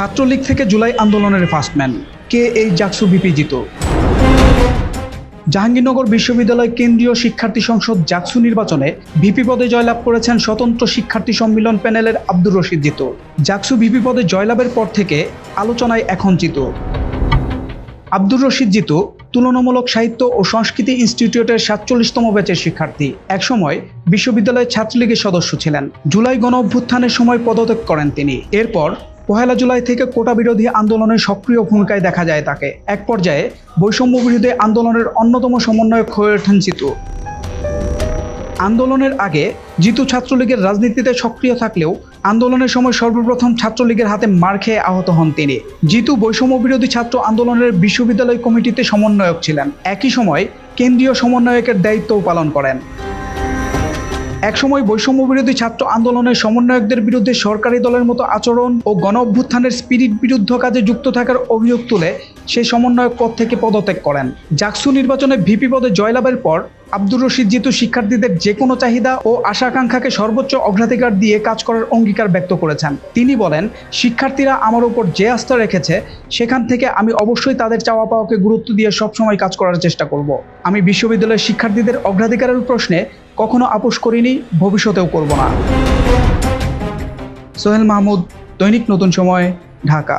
ছাত্রলীগ থেকে জুলাই আন্দোলনের ফার্স্টম্যান কে এই জাকসু বিপি জিত? জাহাঙ্গীরনগর বিশ্ববিদ্যালয় কেন্দ্রীয় শিক্ষার্থী সংসদ জাকসু নির্বাচনে ভিপি পদে জয়লাভ করেছেন স্বতন্ত্র শিক্ষার্থী সম্মিলন প্যানেলের আব্দুর রশিদ জিতু। জাকসু ভিপি পদে জয়লাভের পর থেকে আলোচনায় এখন জিতু। আব্দুর রশিদ জিতু তুলনামূলক সাহিত্য ও সংস্কৃতি ইনস্টিটিউটের সাতচল্লিশতম ব্যাচের শিক্ষার্থী। একসময় বিশ্ববিদ্যালয়ের ছাত্রলীগের সদস্য ছিলেন। জুলাই গণ অভ্যুত্থানের সময় পদত্যাগ করেন তিনি। এরপর পহেলা জুলাই থেকে কোটা বিরোধী আন্দোলনে সক্রিয় ভূমিকায় দেখা যায় তাকে। এক পর্যায়ে বৈষম্য বিরোধী আন্দোলনের অন্যতম সমন্বয়ক হয়ে ওঠেন জিতু। আন্দোলনের আগে জিতু ছাত্রলীগের রাজনীতিতে সক্রিয় থাকলেও আন্দোলনের সময় সর্বপ্রথম ছাত্রলীগের হাতে মার খেয়ে আহত হন তিনি। জিতু বৈষম্য বিরোধী ছাত্র আন্দোলনের বিশ্ববিদ্যালয় কমিটিতে সমন্বয়ক ছিলেন। একই সময় কেন্দ্রীয় সমন্বয়কের দায়িত্বও পালন করেন। একসময় বৈষম্য বিরোধী ছাত্র আন্দোলনের সমন্বয়কদের বিরুদ্ধে সরকারি দলের মতো আচরণ ও গণ অভ্যুত্থানের স্পিরিট বিরুদ্ধ কাজে যুক্ত থাকার অভিযোগ তুলে সেই সমন্বয়ক পদ থেকে পদত্যাগ করেন। জাকসু নির্বাচনে ভিপি পদে জয়লাভের পর আব্দুর রশিদ জিতু শিক্ষার্থীদের যে কোনো চাহিদা ও আশা আকাঙ্ক্ষাকে সর্বোচ্চ অগ্রাধিকার দিয়ে কাজ করার অঙ্গীকার ব্যক্ত করেছেন। তিনি বলেন, শিক্ষার্থীরা আমার উপর যে আস্থা রেখেছে, সেখান থেকে আমি অবশ্যই তাদের চাওয়া পাওয়াকে গুরুত্ব দিয়ে সবসময় কাজ করার চেষ্টা করব। আমি বিশ্ববিদ্যালয়ের শিক্ষার্থীদের অগ্রাধিকারের প্রশ্নে কখনো আপোষ করিনি ভবিষ্যতেও করব না। সোহেল মাহমুদ দৈনিক নতুন সময় ঢাকা।